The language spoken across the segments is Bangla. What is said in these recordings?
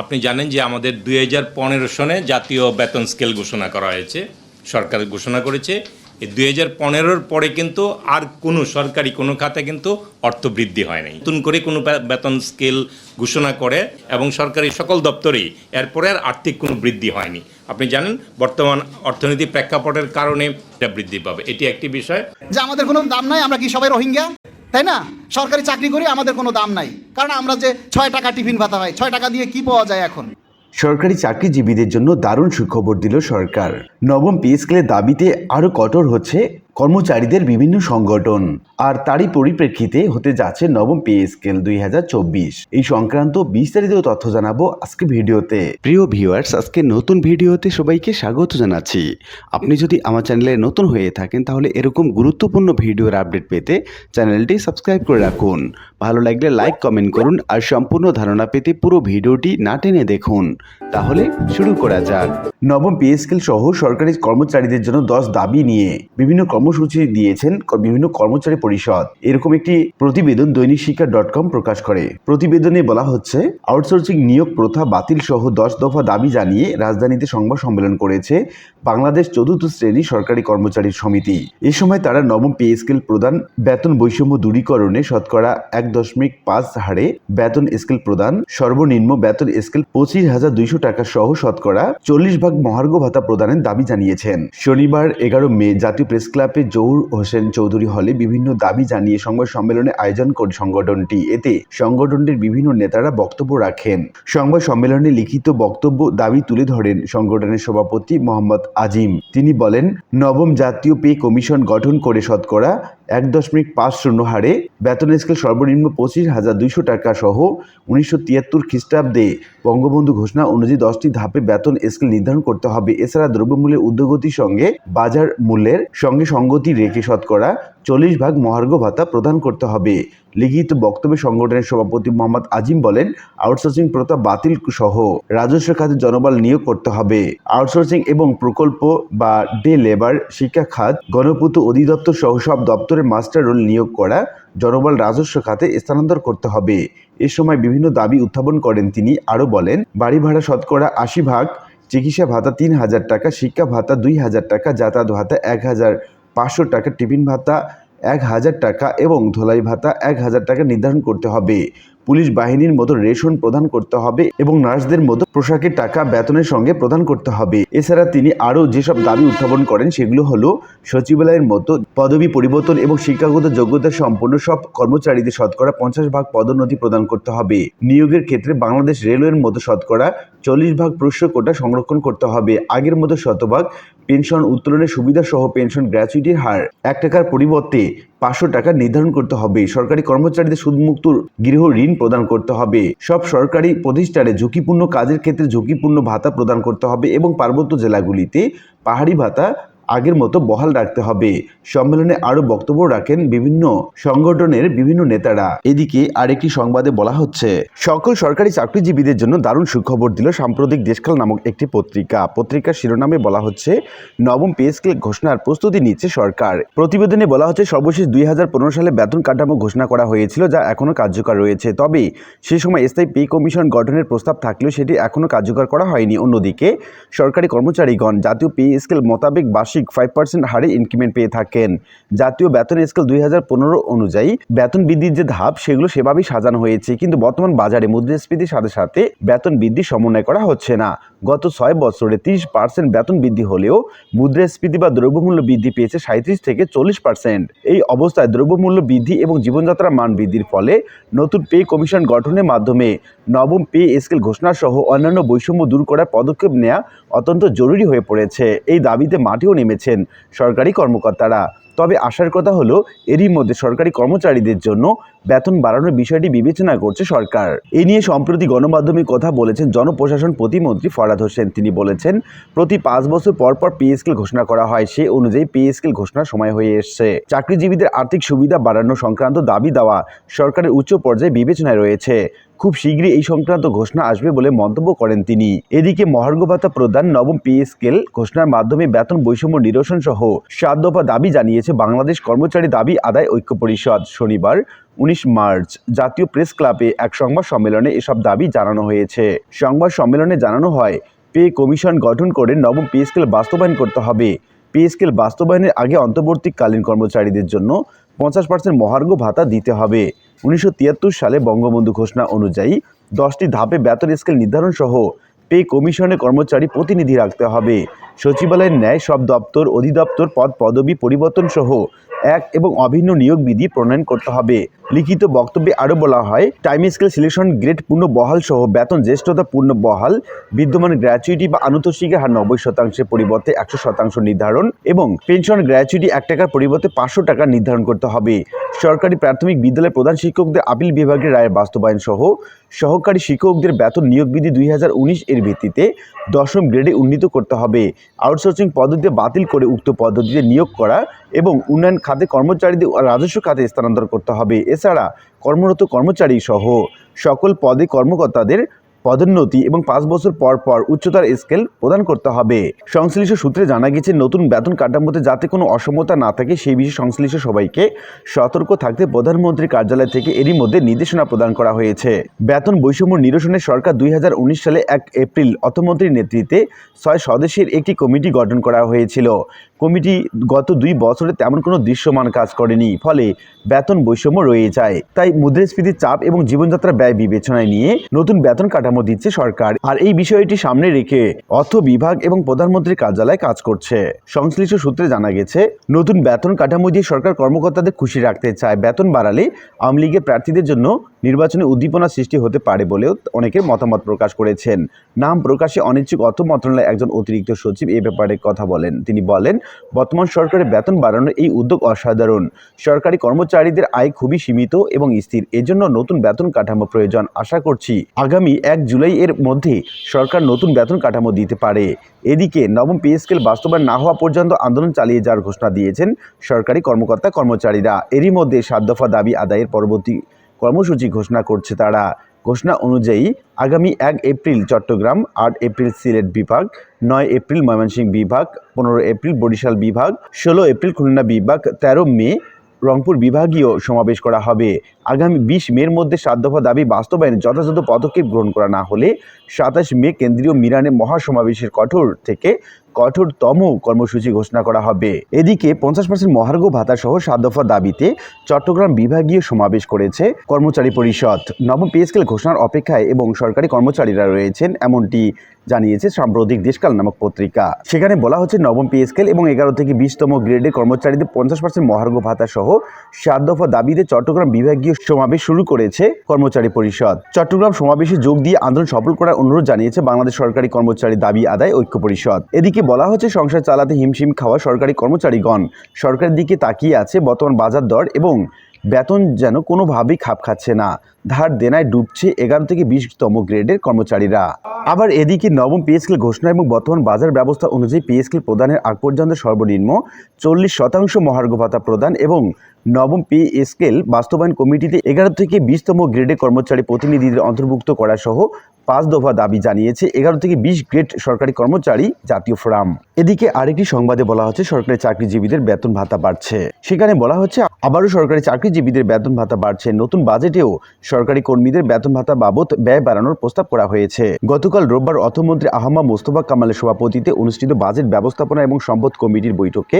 আপনি জানেন যে আমাদের দুই হাজার পনেরো সনে জাতীয় বেতন স্কেল ঘোষণা করা হয়েছে, সরকার ঘোষণা করেছে। এই দুই হাজার পনেরোর পরে কিন্তু আর কোনো সরকারি কোনো খাতে কিন্তু অর্থ বৃদ্ধি হয় নাই। নতুন করে কোনো বেতন স্কেল ঘোষণা করে এবং সরকারি সকল দপ্তরেই এরপরে আর আর্থিক কোনো বৃদ্ধি হয়নি। আপনি জানেন, বর্তমান অর্থনীতি প্রেক্ষাপটের কারণে এটা বৃদ্ধি পাবে। এটি একটি বিষয়। যে আমাদের কোনো দাম নাই, আমরা কি সবাই রোহিঙ্গা? তাই না? সরকারি চাকরি করি, আমাদের কোনো দাম নাই। কারণ আমরা যে ছয় টাকা টিফিন ভাতা হয় ছয় টাকা দিয়ে কি পাওয়া যায় এখন? সরকারি চাকরিজীবীদের জন্য দারুণ সুখবর দিল সরকার। নবম পে স্কেলের দাবিতে আরও কঠোর হচ্ছে কর্মচারীদের বিভিন্ন সংগঠন আর তারই পরিপ্রেক্ষিতে হতে যাচ্ছে নবম পে স্কেল দুই এই সংক্রান্ত বিস্তারিত তথ্য জানাব আজকে ভিডিওতে। প্রিয় ভিউয়ার্স, আজকে নতুন ভিডিওতে সবাইকে স্বাগত জানাচ্ছি। আপনি যদি আমার চ্যানেলে নতুন হয়ে থাকেন, তাহলে এরকম গুরুত্বপূর্ণ ভিডিওর আপডেট পেতে চ্যানেলটি সাবস্ক্রাইব করে রাখুন। ভালো লাগলে লাইক, কমেন্ট করুন আর সম্পূর্ণ ধারণা পেতে পুরো ভিডিওটি না টেনে দেখুন। তাহলে শুরু করা যাক। নবম পে স্কেল সহ সরকারি কর্মচারীদের জন্য দশ দাবি নিয়ে বিভিন্ন কর্মসূচি দিয়েছেন বিভিন্ন কর্মচারী পরিষদ। এরকম একটি প্রতিবেদন দৈনিক শিক্ষা ডট কম প্রকাশ করে। প্রতিবেদনে বলা হচ্ছে, আউটসোর্সিং নিয়োগ প্রথা বাতিল সহ দশ দফা দাবি জানিয়ে রাজধানীতে সংবাদ সম্মেলন করেছে বাংলাদেশ চতুর্থ শ্রেণি সরকারি কর্মচারী সমিতি। এ সময় তারা নবম পে স্কেল প্রদান, বেতন বৈষম্য দূরীকরণে শতকরা এক দশমিক পাঁচ হারে বেতন স্কেল প্রদান, সর্বনিম্ন বেতন স্কেল পঁচিশ হাজার দুইশো টাকা সহ শতকরা চল্লিশ ভাগ মহার্ঘ ভাতা প্রদানের দাবি জানিয়েছেন। শনিবার এগারো মে জাতীয় প্রেস ক্লাবে জহুর হোসেন চৌধুরী হলে বিভিন্ন দাবি জানিয়ে সংবাদ সম্মেলনে আয়োজন করে সংগঠনটি। এতে সংগঠনটির বিভিন্ন নেতারা বক্তব্য রাখেন। সংবাদ সম্মেলনে লিখিত বক্তব্য, দাবি তুলে ধরেন সংগঠনের সভাপতি মোহাম্মদ আজিম। তিনি বলেন, নবম জাতীয় পে কমিশন গঠন করে শতকরা এক দশমিক পাঁচ শূন্য হারে বেতন স্কেল সর্বনিম্ন পঁচিশ হাজার দুইশো টাকা সহ উনিশশো তিয়াত্তর খ্রিস্টাব্দে বঙ্গবন্ধু ঘোষণা অনুযায়ী দশটি ধাপে বেতন স্কেল নির্ধারণ করতে হবে। এছাড়া দ্রব্যমূল্যের উদ্যোগতির সঙ্গে বাজার মূল্যের সঙ্গে সঙ্গতি রেখে শতকরা চল্লিশ ভাগ মহার্ঘ ভাতা প্রদান করতে হবে। লিখিত বক্তব্যে সংগঠনের সভাপতি মোহাম্মদ আজিম বলেন, আউটসোর্সিং প্রথা বাতিল সহ রাজস্ব খাতে জনবল নিয়োগ করতে হবে। আউটসোর্সিং এবং প্রকল্প বা ডে লেবার, শিক্ষা খাত, গণপূর্ত অধিদপ্তর সহ সব দপ্তরের মাস্টার রোল নিয়োগ করা, জনবল রাজস্ব খাতে স্থানান্তর করতে হবে। এ সময় বিভিন্ন দাবি উত্থাপন করেন তিনি। আরও বলেন, বাড়ি ভাড়া শতকরা আশি ভাগ, চিকিৎসা ভাতা তিন হাজার টাকা, শিক্ষা ভাতা দুই হাজার টাকা, যাতায়াত ভাতা এক হাজার পাঁচশো টাকা টিফিন ভাতা, এক হাজার টাকা এবং ধোলাই ভাতা, এক হাজার টাকা নির্ধারণ করতে হবে। পুলিশ বাহিনীর মতো রেশন প্রদান করতে হবে এবং নার্সদের মতো পোশাকের টাকা বেতনের সঙ্গে প্রদান করতে হবে। এছাড়া তিনি আরও যেসব দাবি উত্থাপন করেন, সেগুলো হলো সচিবালয়ের মতো পদবি পরিবর্তন এবং শিক্ষাগত যোগ্যতা সম্পন্ন সব কর্মচারীদের শতকরা পঞ্চাশ ভাগ পদোন্নতি প্রদান করতে হবে। নিয়োগের ক্ষেত্রে বাংলাদেশ রেলওয়ের মতো শতকরা চল্লিশ ভাগ প্রশ্ন কোটা সংরক্ষণ করতে হবে। আগের মতো শতভাগ পেনশন উত্তোলনের সুবিধা সহ পেনশন গ্র্যাচুইটির হার এক টাকার পরিবর্তে পাঁচশো টাকা নির্ধারণ করতে হবে। সরকারি কর্মচারীদের সুদমুক্ত গৃহ ঋণ প্রদান করতে হবে। সব সরকারি প্রতিষ্ঠানে ঝুঁকিপূর্ণ কাজের ক্ষেত্রে ঝুঁকিপূর্ণ ভাতা প্রদান করতে হবে এবং পার্বত্য জেলাগুলিতে পাহাড়ি ভাতা আগের মতো বহাল রাখতে হবে। সম্মেলনে আরও বক্তব্য রাখেন বিভিন্ন সংগঠনের বিভিন্ন নেতারা। এদিকে আরেকটি সংবাদে বলা হচ্ছে, সকল সরকারি চাকরিজীবীদের জন্য দারুণ সুখবর দিল সাম্প্রতিক দেশকাল নামক একটি পত্রিকা। পত্রিকার শিরোনামে বলা হচ্ছে, নবম পে স্কেল ঘোষণার প্রস্তুতি নিচ্ছে সরকার। প্রতিবেদনে বলা হচ্ছে, সর্বশেষ দুই হাজার পনেরো সালে বেতন কাঠামো ঘোষণা করা হয়েছিল যা এখনও কার্যকর রয়েছে। তবে সে সময় স্থায়ী পে কমিশন গঠনের প্রস্তাব থাকলেও সেটি এখনও কার্যকর করা হয়নি। অন্যদিকে সরকারি কর্মচারীগণ জাতীয় পে স্কেল মোতাবেক বার্ষিক ফাইভ পার্সেন্ট হারে ইনক্রিমেন্ট পেয়ে থাকেন। জাতীয় বেতন স্কেল দুই হাজার পনেরো অনুযায়ী বেতন বৃদ্ধির যে ধাপ, সেগুলো সেভাবেই সাজানো হয়েছে। কিন্তু বর্তমান বাজারে মুদ্রাস্ফীতির সাথে সাথে বেতন বৃদ্ধি সমন্বয় করা হচ্ছে না। গত ছয় বছরে তিরিশ পার্সেন্ট বেতন বৃদ্ধি হলেও মুদ্রাস্ফীতি বা দ্রব্যমূল্য বৃদ্ধি পেয়েছে সাঁত্রিশ থেকে চল্লিশ পার্সেন্ট এই অবস্থায় দ্রব্যমূল্য বৃদ্ধি এবং জীবনযাত্রার মান বৃদ্ধির ফলে নতুন পে কমিশন গঠনের মাধ্যমে নবম পে স্কেল ঘোষণা সহ অন্যান্য বৈষম্য দূর করার পদক্ষেপ নেওয়া অত্যন্ত জরুরি হয়ে পড়েছে। এই দাবিতে মাঠেও নেমেছেন সরকারি কর্মকর্তারা। তবে আসার কথা হলো, এরই মধ্যে সরকারি কর্মচারীদের জন্য বেতন বাড়ানোর বিষয়টি বিবেচনা করছে সরকার। এ নিয়ে সম্প্রতি গণমাধ্যমে কথা বলেছেন জনপ্রশাসন প্রতিমন্ত্রী ফরাদ হোসেন। তিনি বলেছেন, প্রতি পাঁচ বছর পর পর পে স্কেল ঘোষণা করা হয়, সে অনুযায়ী পে স্কেল ঘোষণার সময় হয়ে এসছে। চাকরিজীবীদের আর্থিক সুবিধা বাড়ানো সংক্রান্ত দাবি দেওয়া সরকারের উচ্চ পর্যায়ে বিবেচনায় রয়েছে। খুব শীঘ্রই এই সংক্রান্ত ঘোষণা আসবে বলে মন্তব্য করেন তিনি। এদিকে মহার্ঘ ভাতা প্রদান নবম পে স্কেল ঘোষণার মাধ্যমে বেতন বৈষম্য নিরসন সহ সাত দফা দাবি জানিয়েছে বাংলাদেশ কর্মচারী দাবি আদায় ঐক্য পরিষদ। শনিবার উনিশ মার্চ, জাতীয় প্রেস ক্লাবে এক সংবাদ সম্মেলনে এসব দাবি জানানো হয়েছে। সংবাদ সম্মেলনে জানানো হয়, পে কমিশন গঠন করে নবম পে স্কেল বাস্তবায়ন করতে হবে। পে স্কেল বাস্তবায়নের আগে অন্তর্বর্তীকালীন কর্মচারীদের জন্য পঞ্চাশ পার্সেন্ট মহার্ঘ ভাতা দিতে হবে। উনিশশো তিয়াত্তর সালে বঙ্গবন্ধু ঘোষণা অনুযায়ী দশটি ধাপে বেতন স্কেল নির্ধারণ সহ পে কমিশনে কর্মচারী প্রতিনিধি রাখতে হবে। সচিবালয়ের ন্যায় সব দপ্তর, অধিদপ্তর, পদ, পদবি পরিবর্তন সহ এক এবং অভিন্ন নিয়োগ বিধি প্রণয়ন করতে হবে। লিখিত বক্তব্যে আরও বলা হয়, টাইম স্কেল সিলেকশন গ্রেড পূর্ণ বহাল সহ বেতন জ্যেষ্ঠতা পূর্ণ বহাল, বিদ্যমান গ্র্যাচুইটি বা আনুতোষিকের হার নব্বই শতাংশের পরিবর্তে একশো শতাংশ নির্ধারণ এবং পেনশন গ্র্যাচুইটি এক টাকার পরিবর্তে পাঁচশো টাকা নির্ধারণ করতে হবে। সরকারি প্রাথমিক বিদ্যালয়ের প্রধান শিক্ষকদের আপিল বিভাগের রায়ের বাস্তবায়ন সহ সহকারী শিক্ষকদের বেতন নিয়োগ বিধি দুই হাজার উনিশ এর ভিত্তিতে দশম গ্রেডে উন্নীত করতে হবে। আউটসোর্সিং পদ্ধতি বাতিল করে উক্ত পদ্ধতিতে নিয়োগ করা এবং উন্নয়ন খাতে কর্মচারীদের রাজস্ব খাতে স্থানান্তর করতে হবে। এছাড়া কর্মরত কর্মচারী সহ সকল পদে কর্মকর্তাদের পদোন্নতি এবং পাঁচ বছর পর পর উচ্চতার স্কেল প্রদান করতে হবে। সংশ্লিষ্ট সূত্রে জানা গেছে নতুন বেতন কাঠামোতে যাতে কোনো অসমতা না থাকে, সেই বিষয়ে সংশ্লিষ্ট সবাইকে সতর্ক থাকতে প্রধানমন্ত্রীর কার্যালয় থেকে এরই মধ্যে নির্দেশনা প্রদান করা হয়েছে। বেতন বৈষম্য নিরসনে সরকার দুই হাজার উনিশ সালে এক এপ্রিল অর্থমন্ত্রীর নেতৃত্বে ছয় সদস্যের একটি কমিটি গঠন করা হয়েছিল। কমিটি গত দুই বছরে তেমন কোনো দৃশ্যমান কাজ করেনি, ফলে বেতন বৈষম্য রয়ে যায়। তাই মুদ্রাস্ফীতির চাপ এবং জীবনযাত্রা ব্যয় বিবেচনায় নিয়ে নতুন বেতন কাঠামো দিচ্ছে সরকার। আর এই বিষয়টি সামনে রেখে অর্থ বিভাগ এবং প্রধানমন্ত্রীর কার্যালয় কাজ করছে। সংশ্লিষ্ট সূত্রে জানা গেছে, নতুন বেতন কাঠামো দিয়ে সরকার কর্মকর্তাদের খুশি রাখতে চায়। বেতন বাড়ালে আওয়ামী লীগের প্রার্থীদের জন্য নির্বাচনে উদ্দীপনা সৃষ্টি হতে পারে বলেও অনেকে মতামত প্রকাশ করেছেন। নাম প্রকাশে অনিচ্ছুক অর্থ মন্ত্রণালয়ের একজন অতিরিক্ত সচিব এ ব্যাপারে কথা বলেন। তিনি বলেন বর্তমান সরকারের বেতন বাড়ানোর এই উদ্যোগ অসাধারণ। সরকারি কর্মচারীদের আয় খুবই সীমিত এবং স্থির, এজন্য নতুন বেতন কাঠামো প্রয়োজন, আশা করছি। আগামী এক জুলাই এর মধ্যে সরকার নতুন বেতন কাঠামো দিতে পারে। এদিকে নবম পে স্কেল বাস্তবায়ন না হওয়া পর্যন্ত আন্দোলন চালিয়ে যাওয়ার ঘোষণা দিয়েছেন সরকারি কর্মকর্তা কর্মচারীরা এরই মধ্যে সাত দফা দাবি আদায়ের পরবর্তী কর্মসূচি ঘোষণা করছে তারা। ঘোষণা অনুযায়ী আগামী এক এপ্রিল চট্টগ্রাম, আট এপ্রিল সিলেট বিভাগ, নয় এপ্রিল ময়মনসিংহ বিভাগ, পনেরো এপ্রিল বরিশাল বিভাগ, ষোলো এপ্রিল খুলনা বিভাগ, তেরো মে রংপুর বিভাগীয় সমাবেশ করা হবে। আগামী বিশ মের মধ্যে দফা দাবি বাস্তবায়নে যথাযথ পদক্ষেপ গ্রহণ করা না হলে সাতাশ মে কেন্দ্রীয় মিরানে মহাসমাবেশের কঠোর থেকে কঠোরতম কর্মসূচি ঘোষণা করা হবে। এদিকে পঞ্চাশ পার্সেন্ট মহার্ঘ ভাতা সহ সাত দফা দাবিতে চট্টগ্রাম বিভাগীয় সমাবেশ করেছে কর্মচারী পরিষদ। নবম পে স্কেল ঘোষণার অপেক্ষায় এবং সরকারি কর্মচারীরা রয়েছেন, এমনটি জানিয়েছে সাম্প্রতিক দেশকাল নামক পত্রিকা। সেখানে বলা হচ্ছে নবম পে স্কেল এবং এগারো থেকে বিশতম গ্রেডের কর্মচারীদের পঞ্চাশ পার্সেন্ট মহার্ঘ ভাতা সহ সাত দফা দাবিতে চট্টগ্রাম বিভাগীয় সমাবেশ শুরু করেছে কর্মচারী পরিষদ। চট্টগ্রাম সমাবেশে যোগ দিয়ে আন্দোলন সফল করার অনুরোধ জানিয়েছে বাংলাদেশ সরকারি কর্মচারী দাবি আদায় ঐক্য পরিষদ। এদিকে বলা হচ্ছে সংসার চালাতে হিমশিম খাওয়া সরকারি কর্মচারীগণ। সরকারের দিকে তাকিয়ে আছে বর্তমান বাজার দর এবং বেতন যেন কোনোভাবেই খাপ খাচ্ছে না। ধার দেনায় ডুবছে এগারো থেকে বিশতম গ্রেডের কর্মচারীরা। আবার এদিকে নবম পে স্কেল ঘোষণা এবং বর্তমান বাজার ব্যবস্থা অনুযায়ী পে স্কেল প্রদানের আগ পর্যন্ত সর্বনিম্ন চল্লিশ শতাংশ মহার্ঘ ভাতা প্রদান এবং নবম পে স্কেল বাস্তবায়ন কমিটিতে এগারো থেকে বিশতম গ্রেডে কর্মচারী প্রতিনিধিদের অন্তর্ভুক্ত করা সহ পাঁচ দফা দাবি জানিয়েছে এগারো থেকে বিশ গ্রেড সরকারি কর্মচারী জাতীয় ফোরাম। এদিকে আরেকটি সংবাদে বলা হচ্ছে, সরকারি চাকরিজীবীদের বেতন ভাতা বাড়ছে। সেখানে বলা হচ্ছে, আবারও সরকারি চাকরিজীবীদের বেতন ভাতা বাড়ছে। নতুন বাজেটেও সরকারি কর্মীদের বেতন ভাতা বাবদ ব্যয় বাড়ানোর প্রস্তাব করা হয়েছে। গতকাল রোববার অর্থমন্ত্রী আহমা মোস্তফা কামালের সভাপতিতে অনুষ্ঠিত বাজেট ব্যবস্থাপনা এবং সম্পদ কমিটির বৈঠকে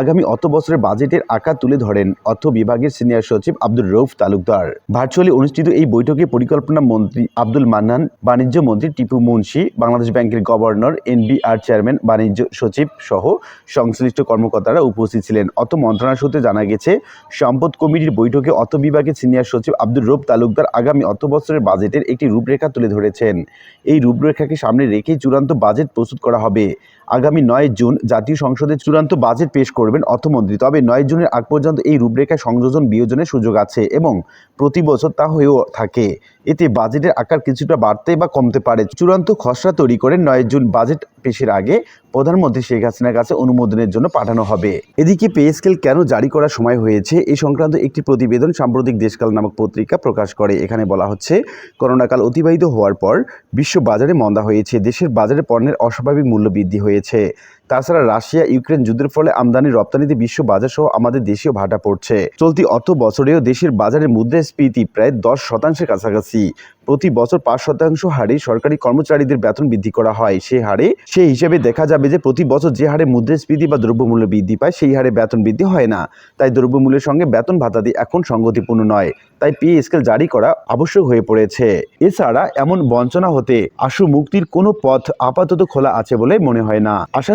আগামী অত বছরের বাজেটের আকার তুলে ধরেন অর্থ বিভাগের সিনিয়র সচিব আব্দুল রৌফ তালুকদার। ভার্চুয়ালি অনুষ্ঠিত এই বৈঠকে পরিকল্পনা মন্ত্রী আব্দুল মান্নান, বাণিজ্য মন্ত্রী টিপু মুন্সি, বাংলাদেশ ব্যাংকের গভর্নর, এনবিআর চেয়ারম্যান, বাণিজ্য সচিব সহ সংশ্লিষ্ট কর্মকর্তারা উপস্থিত ছিলেন। অর্থ মন্ত্রণালয় সূত্রে জানা গেছে, সম্পদ কমিটির বৈঠকে অর্থ বিভাগের সিনিয়র সচিব আব্দুল রৌফ তালুকদার আগামী অর্থ বছরের বাজেটের একটি রূপরেখা তুলে ধরেছেন। এই রূপরেখাকে সামনে রেখেই চূড়ান্ত বাজেট প্রস্তুত করা হবে। আগামী নয় জুন জাতীয় সংসদে চূড়ান্ত বাজেট পেশ করবেন অর্থমন্ত্রী। তবে নয় জুনের আগ পর্যন্ত এই রূপরেখায় সংযোজন বিয়োজনের সুযোগ আছে এবং প্রতি বছর তা হয়েও থাকে। এতে বাজেটের আকার কিছুটা বাড়তে বা কমতে পারে। চূড়ান্ত খসড়া তৈরি করে নয় জুন বাজেট পেশের আগে প্রধানমন্ত্রী শেখ হাসিনার কাছে অনুমোদনের জন্য পাঠানো হবে। এদিকে পে স্কেল কেন জারি করার সময় হয়েছে এই সংক্রান্ত একটি প্রতিবেদন সাম্প্রতিক দেশকাল নামক পত্রিকা প্রকাশ করে। এখানে বলা হচ্ছে, করোনাকাল অতিবাহিত হওয়ার পর বিশ্ব বাজারে মন্দা হয়েছে। দেশের বাজারে পণ্যের অস্বাভাবিক মূল্য বৃদ্ধি হয়েছে। তাছাড়া রাশিয়া, ইউক্রেন যুদ্ধের ফলে আমদানি, রপ্তানিতে বিশ্ব বাজার সহ আমাদের দেশীয় ভাটা পড়ছে। চলতি অর্থ বছরেও দেশের বাজারে মুদ্রাস্ফীতি প্রায় দশ শতাংশের কাছাকাছি। প্রতি বছর পাঁচ শতাংশ হারে সরকারি কর্মচারীদের বেতন বৃদ্ধি করা হয়। সেই হারে, সেই হিসেবে দেখা যাবে যে প্রতি বছর যে হারে মুদ্রাস্ফীতি বা দ্রব্যমূল্য বৃদ্ধি পায়, সেই হারে বেতন বৃদ্ধি হয় না। তাই দ্রব্যমূল্যের সঙ্গে বেতন ভাতাদি এখন সঙ্গতিপূর্ণ নয়। তাই পে স্কেল জারি করা আবশ্যক হয়ে পড়েছে। এছাড়া এমন বঞ্চনা হতে আশু মুক্তির কোনো পথ আপাতত খোলা আছে বলে মনে হয় না। আশা